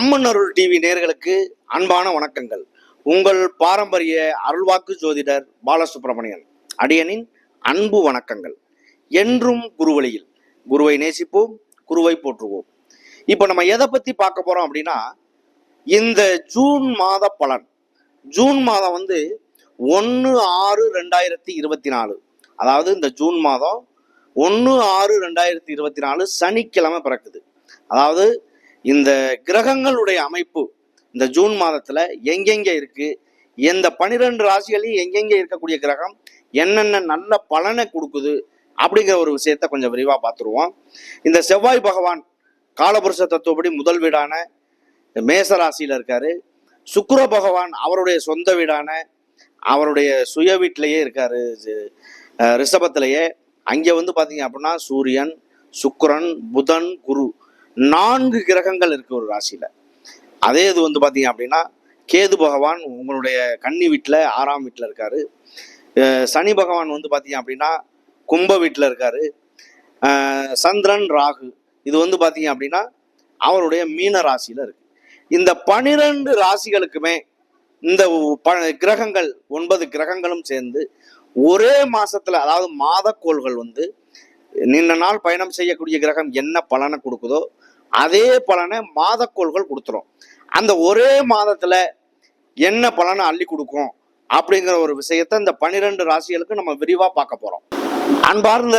அம்மன் அருள் TV நேர்களுக்கு அன்பான வணக்கங்கள். உங்கள் பாரம்பரிய அருள்வாக்கு ஜோதிடர் பாலசுப்ரமணியன் அடியனின் அன்பு வணக்கங்கள். என்றும் குருவழியில் குருவை நேசிப்போம் குருவை போற்றுவோம். இப்போ நம்ம எதை பற்றி பார்க்க போகிறோம் அப்படின்னா இந்த ஜூன் மாத பலன். ஜூன் மாதம் வந்து ஒன்று ஆறு ரெண்டாயிரத்தி இருபத்தி நாலு. அதாவது இந்த ஜூன் மாதம் ஒன்று ஆறு ரெண்டாயிரத்தி இருபத்தி நாலு சனிக்கிழமை பிறக்குது. அதாவது இந்த கிரகங்களுடைய அமைப்பு இந்த ஜூன் மாதத்துல எங்கெங்க இருக்கு? எந்த பனிரெண்டு ராசிகளையும் எங்கெங்க இருக்கக்கூடிய கிரகம்? என்னென்ன நல்ல பலனை கொடுக்குது? அப்படிங்கிற ஒரு விஷயத்த கொஞ்சம் விரிவா பார்த்துருவோம். இந்த செவ்வாய் பகவான் காலபுருஷ தத்துவப்படி முதல் வீடான மேச ராசியில இருக்காரு. சுக்கர பகவான் அவருடைய சொந்த வீடான அவருடைய சுய வீட்டிலேயே இருக்காரு. ரிஷபத்திலேயே. அங்கே வந்து பார்த்தீங்க அப்படின்னா சூரியன் சுக்கரன் புதன் குரு. நான்கு கிரகங்கள் இருக்கு ஒரு ராசியில. அதே இது வந்து பார்த்தீங்க அப்படின்னா கேது பகவான் உங்களுடைய கன்னி வீட்டில் ஆறாம் வீட்டில் இருக்காரு. சனி பகவான் வந்து பார்த்தீங்க அப்படின்னா கும்ப வீட்டில் இருக்காரு. சந்திரன் ராகு. இது வந்து பார்த்தீங்க அப்படின்னா அவருடைய மீன ராசியில இருக்கு. இந்த பனிரெண்டு ராசிகளுக்குமே இந்த ப கிரகங்கள் ஒன்பது கிரகங்களும் சேர்ந்து ஒரே மாசத்துல அதாவது மாதக்கோள்கள் வந்து நின்ன நாள் பயணம் செய்யக்கூடிய கிரகம் என்ன பலனை கொடுக்குதோ அதே பலனை மாதக்கோள்கள் கொடுத்துரும் அந்த ஒரே மாதத்துல என்ன பலனை அள்ளி கொடுக்கும் அப்படிங்கிற ஒரு விஷயத்த இந்த பனிரெண்டு ராசிகளுக்கு நம்ம விரிவா பார்க்க போறோம் அன்பார்ந்த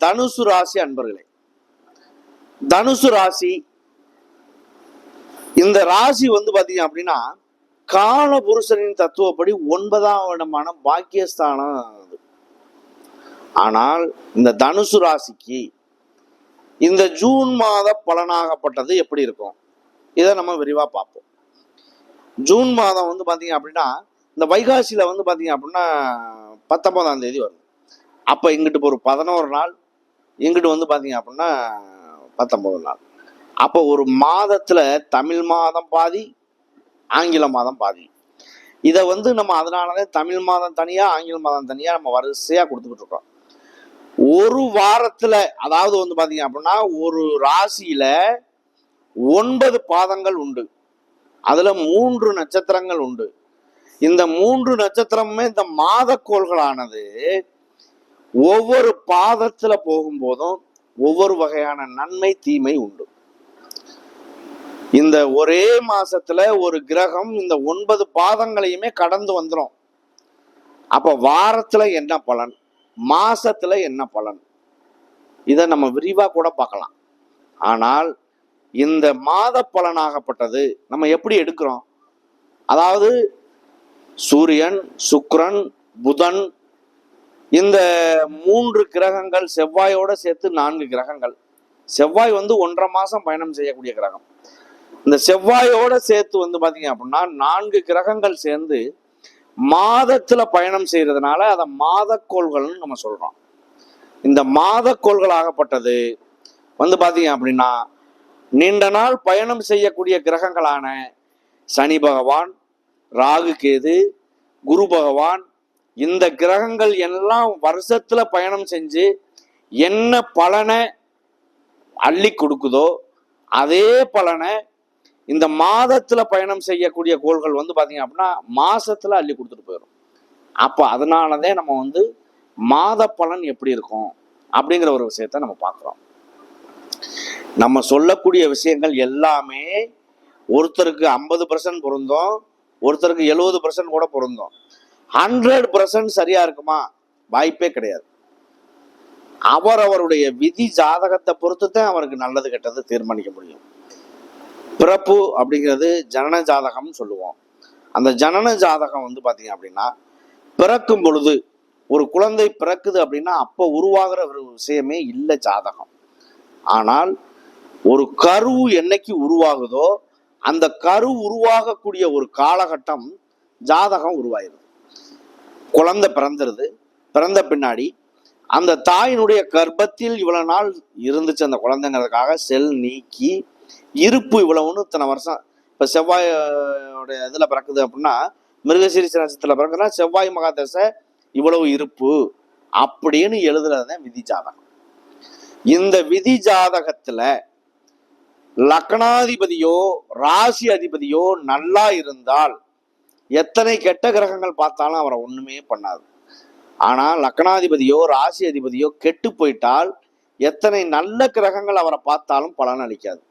தனுசு ராசி அன்பர்களே தனுசு ராசி இந்த ராசி வந்து பாத்தீங்க அப்படின்னா கால புருஷனின் தத்துவப்படி ஒன்பதாம் இடமான பாக்கியஸ்தானம் அது. ஆனால் இந்த தனுசு ராசிக்கு இந்த ஜூன் மாத பலனாகப்பட்டது எப்படி இருக்கும்? இதை நம்ம விரிவாக பார்ப்போம். ஜூன் மாதம் வந்து பார்த்தீங்க அப்படின்னா இந்த வைகாசியில் வந்து பார்த்தீங்க அப்படின்னா பத்தொன்பதாம் தேதி வரும் அப்போ இங்கிட்டு ஒரு பதினோரு நாள் இங்கிட்டு வந்து பார்த்தீங்க அப்படின்னா பத்தொம்பது நாள். அப்போ ஒரு மாதத்தில் தமிழ் மாதம் பாதி ஆங்கில மாதம் பாதி. இதை வந்து நம்ம அதனாலதான் தமிழ் மாதம் தனியாக ஆங்கில மாதம் தனியாக நம்ம வரிசையாக கொடுத்துக்கிட்டு இருக்கோம். ஒரு வாரத்துல அதாவது வந்து பாத்தீங்க அப்படின்னா ஒரு ராசியில ஒன்பது பாதங்கள் உண்டு. அதுல மூன்று நட்சத்திரங்கள் உண்டு. இந்த மூன்று நட்சத்திரமுமே இந்த மாதக்கோள்களானது ஒவ்வொரு பாதத்துல போகும்போதும் ஒவ்வொரு வகையான நன்மை தீமை உண்டு. இந்த ஒரே மாசத்துல ஒரு கிரகம் இந்த ஒன்பது பாதங்களையுமே கடந்து வந்துடும் அப்ப வாரத்துல என்ன பலன்? மாசத்துல என்ன பலன்? இதை நம்ம விரிவா கூட பார்க்கலாம். ஆனால் இந்த மாத பலனாகப்பட்டது நம்ம எப்படி எடுக்கிறோம்? அதாவது சூரியன் சுக்ரன் புதன் இந்த மூன்று கிரகங்கள் செவ்வாயோட சேர்த்து நான்கு கிரகங்கள். செவ்வாய் வந்து ஒன்றரை மாசம் பயணம் செய்யக்கூடிய கிரகம். இந்த செவ்வாயோட சேர்த்து வந்து பாத்தீங்க அப்படின்னா நான்கு கிரகங்கள் சேர்ந்து மாதத்துல பயணம் செய்யறதுனால அதை மாதக்கோள்கள்னு நம்ம சொல்றோம். இந்த மாதக்கோள்களாகப்பட்டது வந்து பாத்தீங்க அப்படின்னா நீண்ட நாள் பயணம் செய்யக்கூடிய கிரகங்களான சனி பகவான் ராகு கேது குரு பகவான் இந்த கிரகங்கள் எல்லாம் வருஷத்துல பயணம் செஞ்சு என்ன பலனை அள்ளி கொடுக்குதோ அதே பலனை இந்த மாதத்துல பயணம் செய்யக்கூடிய கோள்கள் வந்து பாத்தீங்க அப்படின்னா மாசத்துல அள்ளி கொடுத்துட்டு போயிடும் அப்போ அதனாலதான் நம்ம வந்து மாத பலன் எப்படி இருக்கும் அப்படிங்கிற ஒரு விஷயத்த நம்ம பார்க்குறோம் நம்ம சொல்லக்கூடிய விஷயங்கள் எல்லாமே ஒருத்தருக்கு ஐம்பது பர்சன்ட் பொருந்தோம் ஒருத்தருக்கு எழுபது பர்சன்ட் கூட பொருந்தும். ஹண்ட்ரட் பர்சன்ட் சரியா இருக்குமா? வாய்ப்பே கிடையாது. அவர் அவருடைய விதி ஜாதகத்தை பொறுத்து தான் அவருக்கு நல்லது கெட்டது தீர்மானிக்க முடியும். பிறப்பு அப்படிங்கிறது ஜனன ஜாதகம்னு சொல்லுவோம். அந்த ஜனன ஜாதகம் வந்து பார்த்தீங்க அப்படின்னா பிறக்கும் பொழுது ஒரு குழந்தை பிறக்குது அப்படின்னா அப்போ உருவாகிற ஒரு விஷயமே இல்லை ஜாதகம். ஆனால் ஒரு கரு என்னைக்கு உருவாகுதோ அந்த கரு உருவாகக்கூடிய ஒரு காலகட்டம் ஜாதகம் உருவாயிருது. குழந்தை பிறந்துருது பிறந்த பின்னாடி அந்த தாயினுடைய கர்ப்பத்தில் இவ்வளவு நாள் இருந்துச்சு அந்த குழந்தைங்கிறதுக்காக செல் நீக்கி இருப்பு இவ்வளவுன்னு இத்தனை வருஷம். இப்ப செவ்வாயோட இதுல பிறக்குது அப்படின்னா மிருகசீரிச நட்சத்திரத்தில் பிறக்குதுன்னா செவ்வாய் மகாதசை இவ்வளவு இருப்பு அப்படின்னு எழுதுறதுதான் விதி ஜாதகம் இந்த விதி ஜாதகத்துல லக்னாதிபதியோ ராசி அதிபதியோ நல்லா இருந்தால் எத்தனை கெட்ட கிரகங்கள் பார்த்தாலும் அவரை ஒண்ணுமே பண்ணாது. ஆனா லக்னாதிபதியோ ராசி அதிபதியோ கெட்டு போயிட்டால் எத்தனை நல்ல கிரகங்கள் அவரை பார்த்தாலும் பலன் அளிக்காது.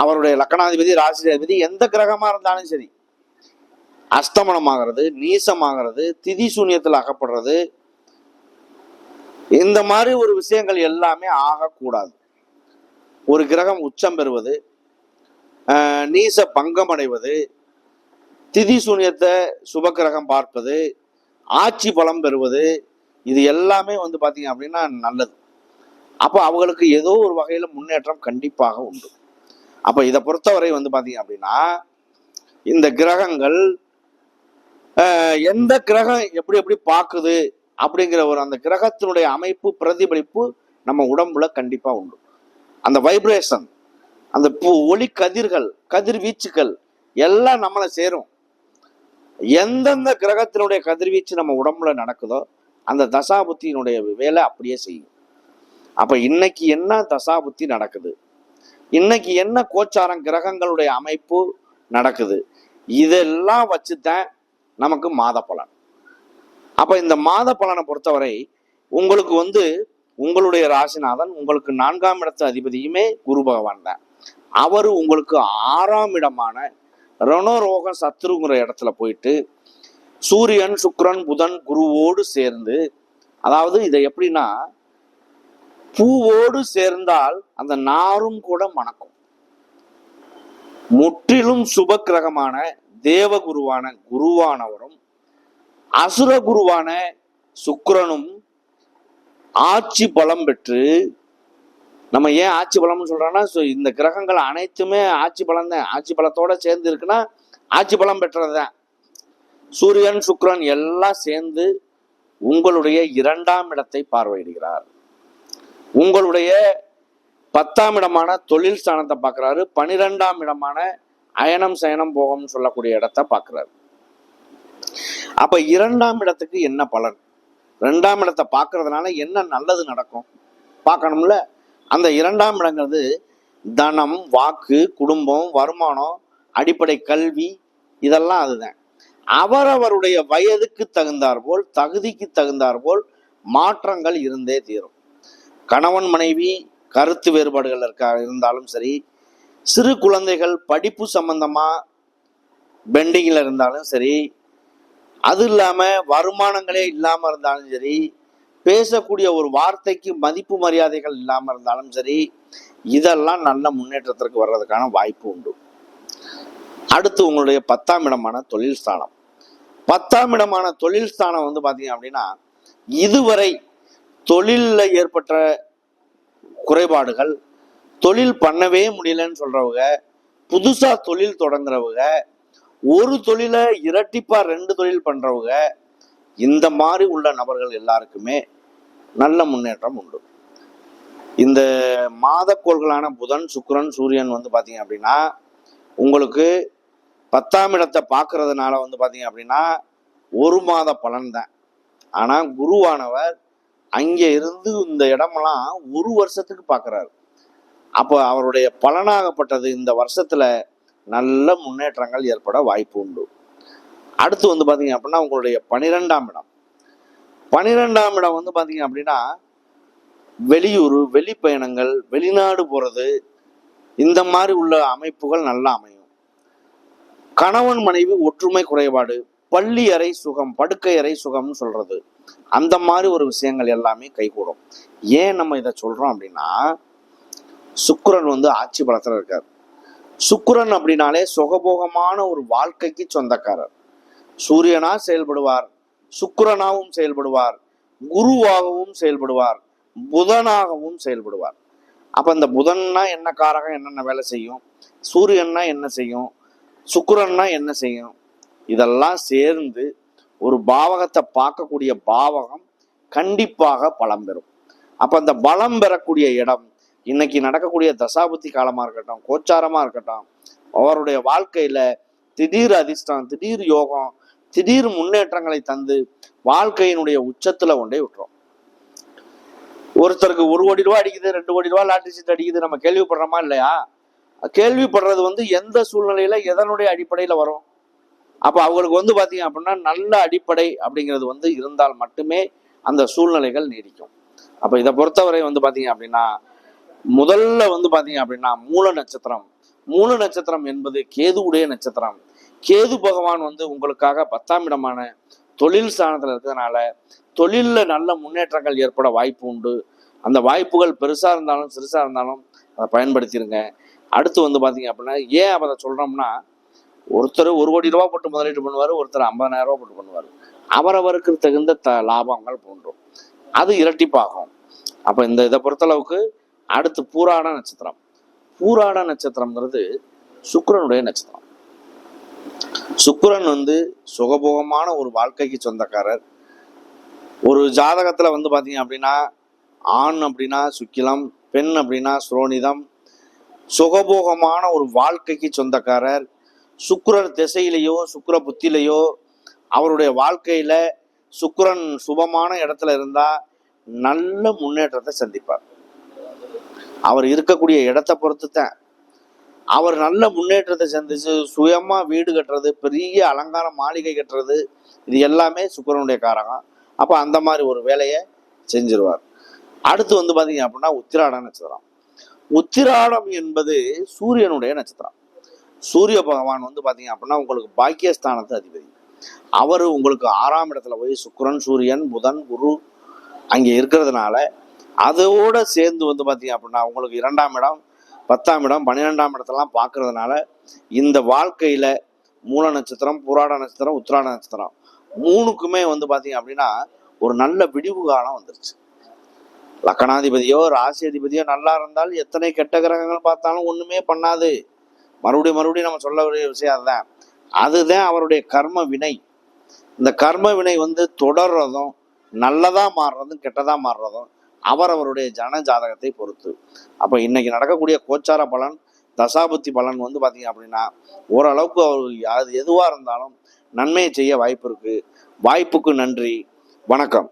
அவருடைய லக்கணாதிபதி ராசியாதிபதி எந்த கிரகமா இருந்தாலும் சரி. அஸ்தமனமாகிறது நீசமாகிறது திதி சூன்யத்தில் அகப்படுறது. இந்த மாதிரி ஒரு விஷயங்கள் எல்லாமே ஆகக்கூடாது. ஒரு கிரகம் உச்சம் பெறுவது நீச பங்கம் அடைவது திதி சூன்யத்தை சுபக்கிரகம் பார்ப்பது ஆட்சி பலம் பெறுவது இது எல்லாமே வந்து பார்த்தீங்க அப்படின்னா நல்லது. அப்போ அவங்களுக்கு ஏதோ ஒரு வகையில் முன்னேற்றம் கண்டிப்பாக உண்டு. அப்போ இதை பொறுத்தவரை வந்து பார்த்தீங்க அப்படின்னா இந்த கிரகங்கள் எந்த கிரகம் எப்படி எப்படி பார்க்குது அப்படிங்கிற ஒரு அந்த கிரகத்தினுடைய அமைப்பு பிரதிபலிப்பு நம்ம உடம்புல கண்டிப்பாக உண்டு. அந்த வைப்ரேஷன் அந்த ஒளி கதிர்கள் கதிர்வீச்சுக்கள் எல்லாம் நம்மளை சேரும். எந்தெந்த கிரகத்தினுடைய கதிர்வீச்சு நம்ம உடம்புல நடக்குதோ அந்த தசாபுத்தியினுடைய வேலை அப்படியே செய்யும். அப்போ இன்னைக்கு என்ன தசாபுத்தி நடக்குது? இன்னைக்கு என்ன கோச்சாரம் கிரகங்களுடைய அமைப்பு நடக்குது? இதெல்லாம் வச்சுதான் நமக்கு மாத பலன் அப்ப இந்த மாத பலனை பொறுத்தவரை உங்களுக்கு வந்து உங்களுடைய ராசிநாதன் உங்களுக்கு நான்காம் இடத்து அதிபதியுமே குரு பகவான் தான். அவர் உங்களுக்கு ஆறாம் இடமான ரணோரோகம் சத்ருங்கிற இடத்துல போயிட்டு சூரியன் சுக்ரன் புதன் குருவோடு சேர்ந்து அதாவது இதை எப்படின்னா பூவோடு சேர்ந்தால் அந்த நாரும் கூட மணக்கும். முற்றிலும் சுப கிரகமான தேவகுருவான குருவானவரும் அசுர குருவான சுக்கரனும் ஆட்சி பலம் பெற்று நம்ம ஏன் ஆட்சி பலம்னு சொல்றோம்னா இந்த கிரகங்கள் அனைத்துமே ஆட்சி பலம் தான். ஆட்சி பலத்தோட சேர்ந்து இருக்குன்னா ஆட்சி பலம் பெற்றதுதான் சூரியன் சுக்ரன் எல்லாம் சேர்ந்து உங்களுடைய இரண்டாம் இடத்தை பார்வையிடுகிறார். உங்களுடைய பத்தாம் இடமான தொழில் ஸ்தானத்தை பார்க்குறாரு. பனிரெண்டாம் இடமான அயனம் சயனம் போகம்னு சொல்லக்கூடிய இடத்த பார்க்குறாரு. அப்ப இரண்டாம் இடத்துக்கு என்ன பலன்? ரெண்டாம் இடத்தை பார்க்கறதுனால என்ன நல்லது நடக்கும்? பார்க்கணும்ல. அந்த இரண்டாம் இடங்கிறது தனம் வாக்கு குடும்பம் வருமானம் அடிப்படை கல்வி இதெல்லாம் அதுதான். அவரவருடைய வயதுக்கு தகுந்தாற்போல் தகுதிக்கு தகுந்தாற்போல் மாற்றங்கள் இருந்தே தீரும். கணவன் மனைவி கருத்து வேறுபாடுகள் இருக்கா இருந்தாலும் சரி சிறு குழந்தைகள் படிப்பு சம்பந்தமா பெண்டிங்கில் இருந்தாலும் சரி அது இல்லாமல் வருமானங்களே இல்லாமல் இருந்தாலும் சரி பேசக்கூடிய ஒரு வார்த்தைக்கு மதிப்பு மரியாதைகள் இல்லாமல் இருந்தாலும் சரி இதெல்லாம் நல்ல முன்னேற்றத்திற்கு வர்றதுக்கான வாய்ப்பு உண்டு. அடுத்து உங்களுடைய பத்தாம் இடமான தொழில் ஸ்தானம். பத்தாம் இடமான தொழில் ஸ்தானம் வந்து பார்த்தீங்க அப்படின்னா இதுவரை தொழிலில் ஏற்பட்ட குறைபாடுகள் தொழில் பண்ணவே முடியலன்னு சொல்றவங்க புதுசா தொழில் தொடங்குறவங்க ஒரு தொழிலை இரட்டிப்பா ரெண்டு தொழில் பண்றவங்க இந்த மாதிரி உள்ள நபர்கள் எல்லாருக்குமே நல்ல முன்னேற்றம் உண்டு. இந்த மாதக்கோள்களான புதன் சுக்கரன் சூரியன் வந்து பார்த்தீங்க அப்படின்னா உங்களுக்கு பத்தாம் இடத்தை பார்க்கறதுனால வந்து பார்த்தீங்க அப்படின்னா ஒரு மாத பலன் தான். ஆனால் குருவானவர் அங்கே இருந்து இந்த இடமெல்லாம் ஒரு வருஷத்துக்கு பார்க்கறாரு. அப்போ அவருடைய பலனாகப்பட்டது இந்த வருஷத்துல நல்ல முன்னேற்றங்கள் ஏற்பட வாய்ப்பு உண்டு. அடுத்து வந்து பார்த்தீங்க அப்படின்னா உங்களுடைய பனிரெண்டாம் இடம். பனிரெண்டாம் இடம் வந்து பார்த்தீங்க அப்படின்னா வெளியூர் வெளிப்பயணங்கள் வெளிநாடு போறது இந்த மாதிரி உள்ள அமைப்புகள் நல்லா அமையும். கணவன் மனைவி ஒற்றுமை குறைபாடு பள்ளி அறை சுகம் படுக்கை அறை சுகம்னு சொல்றது. அந்த மாதிரி ஒரு விஷயங்கள் எல்லாமே கைகூடும். ஏன் நம்ம இதை சொல்றோம் அப்படின்னா சுக்கரன் வந்து ஆட்சி பலத்துல இருக்கார். சுக்கரன் அப்படின்னாலே சுகபோகமான ஒரு வாழ்க்கைக்கு சொந்தக்காரர். சூரியனா செயல்படுவார் சுக்கரனாகவும் செயல்படுவார் குருவாகவும் செயல்படுவார் புதனாகவும் செயல்படுவார். அப்ப இந்த புதன்னா என்ன காரகம் என்னென்ன வேலை செய்யும் சூரியன்னா என்ன செய்யும் சுக்கரன்னா என்ன செய்யும் இதெல்லாம் சேர்ந்து ஒரு பாவகத்தை பார்க்கக்கூடிய பாவகம் கண்டிப்பாக பலம் பெறும். அப்ப அந்த பலம் பெறக்கூடிய இடம் இன்னைக்கு நடக்கக்கூடிய தசாபுத்தி காலமா இருக்கட்டும் கோச்சாரமா இருக்கட்டும் அவருடைய வாழ்க்கையில திடீர் அதிர்ஷ்டம் திடீர் யோகம் திடீர் முன்னேற்றங்களை தந்து வாழ்க்கையினுடைய உச்சத்துல கொண்டே விட்டுரும். ஒருத்தருக்கு ஒரு கோடி ரூபா அடிக்குது ரெண்டு கோடி ரூபா லாட்டரி சீட் அடிக்குது நம்ம கேள்விப்படுறோமா இல்லையா? கேள்விப்படுறது வந்து எந்த சூழ்நிலையில எதனுடைய அடிப்படையில வரும்? அப்போ அவங்களுக்கு வந்து பார்த்தீங்க அப்படின்னா நல்ல அடிப்படை அப்படிங்கிறது வந்து இருந்தால் மட்டுமே அந்த சூழ்நிலைகள் நீடிக்கும். அப்போ இதை பொறுத்தவரை வந்து பார்த்தீங்க அப்படின்னா முதல்ல வந்து பார்த்தீங்க அப்படின்னா மூல நட்சத்திரம். மூல நட்சத்திரம் என்பது கேதுவுடைய நட்சத்திரம். கேது பகவான் வந்து உங்களுக்காக பத்தாம் இடமான தொழில் ஸ்தானத்தில் இருக்கிறதுனால தொழிலில் நல்ல முன்னேற்றங்கள் ஏற்பட வாய்ப்பு உண்டு. அந்த வாய்ப்புகள் பெருசாக இருந்தாலும் சிறுசாக இருந்தாலும் அதை பயன்படுத்திடுங்க அடுத்து வந்து பார்த்தீங்க அப்படின்னா ஏன் அதை சொல்கிறோம்னா ஒருத்தர் ஒரு கோடி ரூபா போட்டு முதலீடு பண்ணுவார் ஒருத்தர் ஐம்பதாயிரம் ரூபா போட்டு பண்ணுவார். அவரவருக்கு தகுந்த த லாபங்கள் தோன்றும். அது இரட்டிப்பாகும். அப்போ இந்த இதை பொறுத்தளவுக்கு அடுத்து பூராட நட்சத்திரம். பூராட நட்சத்திரம்ங்கிறது சுக்கரனுடைய நட்சத்திரம். சுக்கரன் வந்து சுகபோகமான ஒரு வாழ்க்கைக்கு சொந்தக்காரர். ஒரு ஜாதகத்தில் வந்து பார்த்தீங்க அப்படின்னா ஆண் அப்படின்னா சுக்கிலம் பெண் அப்படின்னா சுரோனிதம். சுகபோகமான ஒரு வாழ்க்கைக்கு சொந்தக்காரர். சுக்கரன் திசையிலையோ சுக்கர புத்திலையோ அவருடைய வாழ்க்கையில சுக்கரன் சுபமான இடத்துல இருந்தா நல்ல முன்னேற்றத்தை சந்திப்பார். அவர் இருக்கக்கூடிய இடத்தை பொறுத்து தான் அவர் நல்ல முன்னேற்றத்தை சந்திச்சு சுயமா வீடு கட்டுறது பெரிய அலங்கார மாளிகை கட்டுறது இது எல்லாமே சுக்கரனுடைய காரகம். அப்ப அந்த மாதிரி ஒரு வேலையை செஞ்சிருவார். அடுத்து வந்து பாத்தீங்க அப்படின்னா உத்திராட நட்சத்திரம். உத்திராடம் என்பது சூரியனுடைய நட்சத்திரம். சூரிய பகவான் வந்து பார்த்தீங்க அப்படின்னா உங்களுக்கு பாக்கியஸ்தானத்து அதிபதி. அவர் உங்களுக்கு ஆறாம் இடத்துல போய் சுக்கரன் சூரியன் புதன் குரு அங்கே இருக்கிறதுனால அதோட சேர்ந்து வந்து பார்த்தீங்க அப்படின்னா உங்களுக்கு இரண்டாம் இடம் பத்தாம் இடம் பன்னிரெண்டாம் இடத்தெல்லாம் பார்க்கறதுனால இந்த வாழ்க்கையில் மூல நட்சத்திரம் புராட நட்சத்திரம் உத்திராட நட்சத்திரம் மூணுக்குமே வந்து பார்த்தீங்க அப்படின்னா ஒரு நல்ல விடிவு காலம் வந்துருச்சு. லக்கணாதிபதியோ ராசியதிபதியோ நல்லா இருந்தால் எத்தனை கெட்ட கிரகங்கள் பார்த்தாலும் ஒன்றுமே பண்ணாது. மறுபடியும் மறுபடியும் நம்ம சொல்ல வேண்டிய விஷயம் அதுதான். அதுதான் அவருடைய கர்ம வினை. இந்த கர்ம வினை வந்து தொடர்றதும் நல்லதாக மாறுறதும் கெட்டதாக மாறுறதும் அவர் அவருடைய ஜன ஜாதகத்தை பொறுத்து. அப்போ இன்னைக்கு நடக்கக்கூடிய கோச்சார பலன் தசாபுத்தி பலன் வந்து பார்த்தீங்க அப்படின்னா ஓரளவுக்கு அவர் அது எதுவாக இருந்தாலும் நன்மையை செய்ய வாய்ப்பு இருக்குது வாய்ப்புக்கு நன்றி. வணக்கம்.